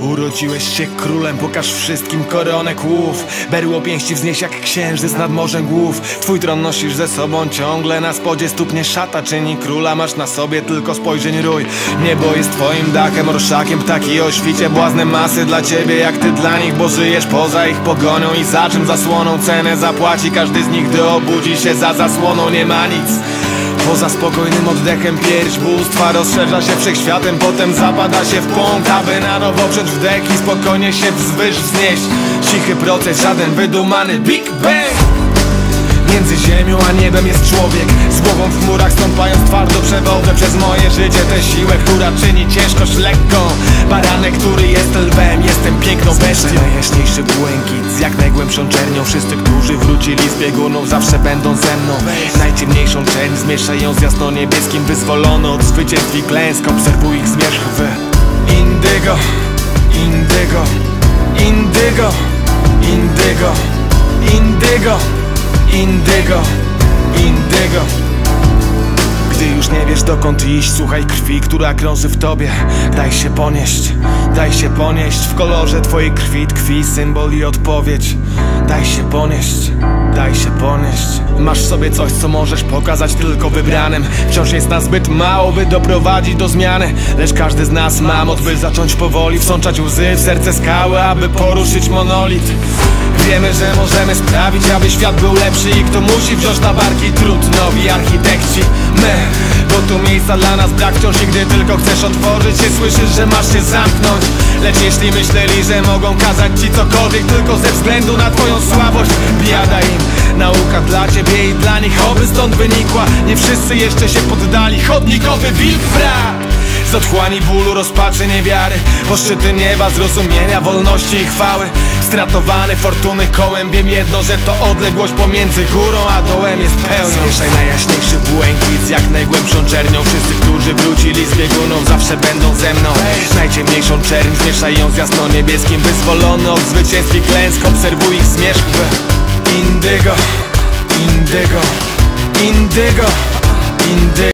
Urodziłeś się królem, pokaż wszystkim koronę kłów Berło pięści wznieś jak księżyc nad morzem głów. Twój tron nosisz ze sobą ciągle Na spodzie stópnie szata. Czyni króla Masz na sobie tylko spojrzeń rój. Niebo jest twoim dachem, orszakiem Ptaki o świcie, błazne masy dla ciebie Jak ty dla nich, bo żyjesz poza ich pogonią. I za czym zasłoną cenę zapłaci Każdy z nich, gdy obudzi się za zasłoną. Nie ma nic Poza spokojnym oddechem pierś bóstwa rozszerza się wszechświatem Potem zapada się w pąk, aby na nowo przed wdech I spokojnie się wzwyż wznieść. Cichy proces, żaden wydumany Big Bang! Między ziemią a niebem jest człowiek. Z głową w chmurach stąpając twardo przewodzę Przez moje życie tę siłę, która czyni ciężkość lekką. Baranek, który jest lwem, jestem piękną bestią Najjaśniejszy błękit z jak najgłębszą czernią Wszyscy, którzy wrócili z biegunów zawsze będą ze mną. Najciemniejszą czerń zmieszaj ją z jasno-niebieskim Wyzwolono od zwycięstw i klęsk. Obserwuj ich zmierzch w indygo, indygo, indygo, indygo, indygo Indygo, indygo dokąd iść? Słuchaj krwi, która krąży w tobie. Daj się ponieść, daj się ponieść W kolorze twojej krwi. Tkwi symbol i odpowiedź. Daj się ponieść, daj się ponieść. Masz sobie coś, co możesz pokazać tylko wybranym. Wciąż jest nas zbyt mało, by doprowadzić do zmiany. Lecz każdy z nas ma moc, by zacząć powoli Wsączać łzy w serce skały, aby poruszyć monolit. Wiemy, że możemy sprawić, aby świat był lepszy I kto musi wziąć na barki trud Nowi architekci, my Tu miejsca dla nas brak wciąż I gdy tylko chcesz otworzyć się Słyszysz, że masz się zamknąć. Lecz jeśli myśleli, że mogą kazać ci cokolwiek Tylko ze względu na twoją słabość Biada im Nauka dla ciebie i dla nich Oby stąd wynikła. Nie wszyscy jeszcze się poddali Chodnikowy wilk brat z otchłani bólu, rozpaczy, niewiary Po szczyty nieba, zrozumienia, wolności i chwały. Stratowany fortuny kołem Wiem jedno, że to odległość pomiędzy górą a dołem jest Zmieszaj najjaśniejszy błękit jak najgłębszą czernią. Wszyscy, którzy wrócili z biegunów zawsze będą ze mną. Najciemniejszą czerń zmieszaj ją z jasno-niebieskim Wyzwolony od zwycięstw i klęsk Obserwuj ich zmierzch. W indygo, indygo, indygo